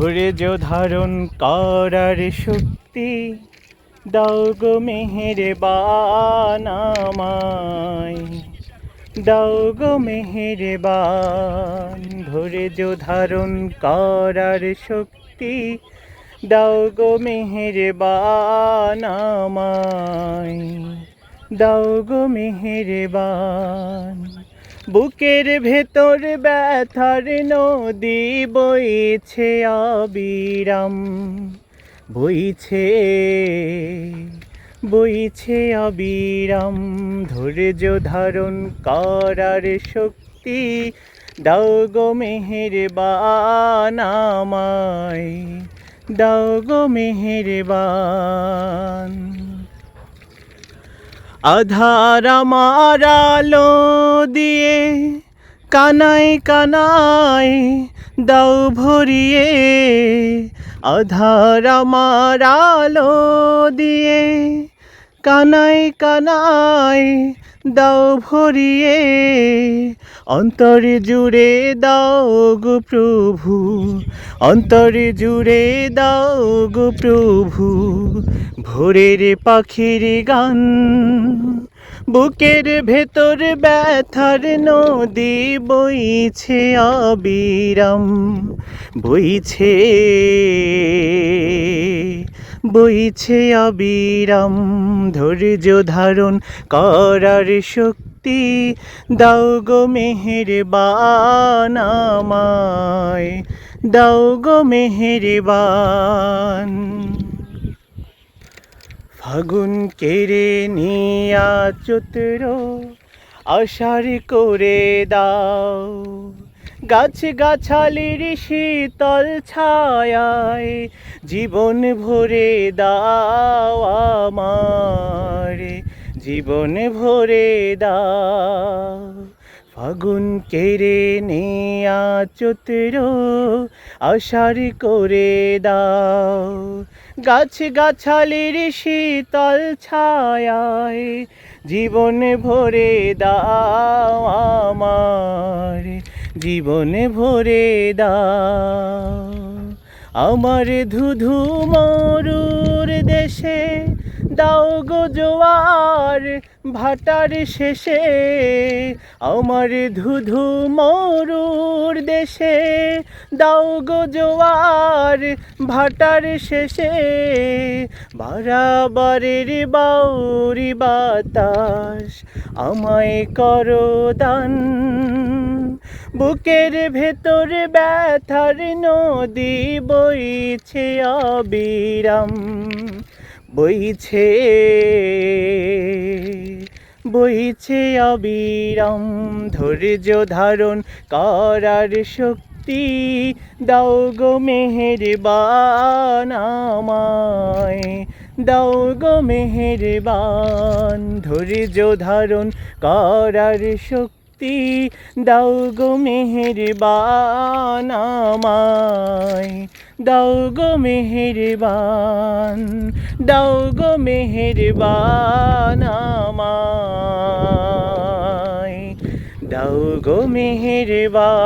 ধৈর্য ধারণ করার শক্তি। দাও গো মেহেরে বানামায় দাও গো মেহেরে বান ধৈর্য ধারণ করার শক্তি। দাও গো মেহেরে বানামায় দাও গো মেহেরে বান বুকের ভেতর ব্যথার নদী বইছে অবিরাম, বইছে বইছে অবিরাম। ধৈর্য ধারণ করার শক্তি দাও গো মেহের বানামায় দাও গো মেহের বান আধার আমার আলো দিয়ে কানাই কানাই দাও ভরিয়ে আধার আমার আলো দিয়ে কানাই কানায় দাও ভরিয়ে, অন্তর জুড়ে দাও গো প্রভু, অন্তর জুড়ে দাও গো প্রভু, ভোরের পাখির গান, বুকের ভেতর ব্যথার নদী বইছে অবিরাম, বইছে বইছে অবিরাম, ধৈর্য ধারণ করার শক্তি। দাও গো মেহের বানামায় দাও গো মেহের বান ফাগুন কেড়ে নিয়া চতুর আষাঢ় করে দাও। গাছ গাছালির শীতল ছায়ায় জীবন ভরে দাও আমার, জীবন ভরে দাও। ফাগুন কেড়ে নেয়া চতুর আষাঢ় করে দাও। গাছ গাছালির শীতল ছায়ায় জীবন ভরে দাও আমার জীবন ভরে দাও। আমার ধুধু মরুর দেশে দাও গো জোয়ার ভাটার শেষে। আমার ধুধু মরুর দেশে দাও গো জোয়ার ভাটার শেষে। বারাবারের বাউরি বাতাস আমায় করো দান। বুকের ভেতর ব্যথার নদী বইছে অবিরাম, বইছে বইছে অবিরাম। ধৈর্য ধারণ করার শক্তি দাও গো মেহের বানামায় দাও গো মেহের বান ধৈর্য ধারণ করার শক্তি দাও গো মেহের বানামায় দাও গো মেহেরবান দাও গো মেহেরবান আমায় দাও গো মেহেরবান।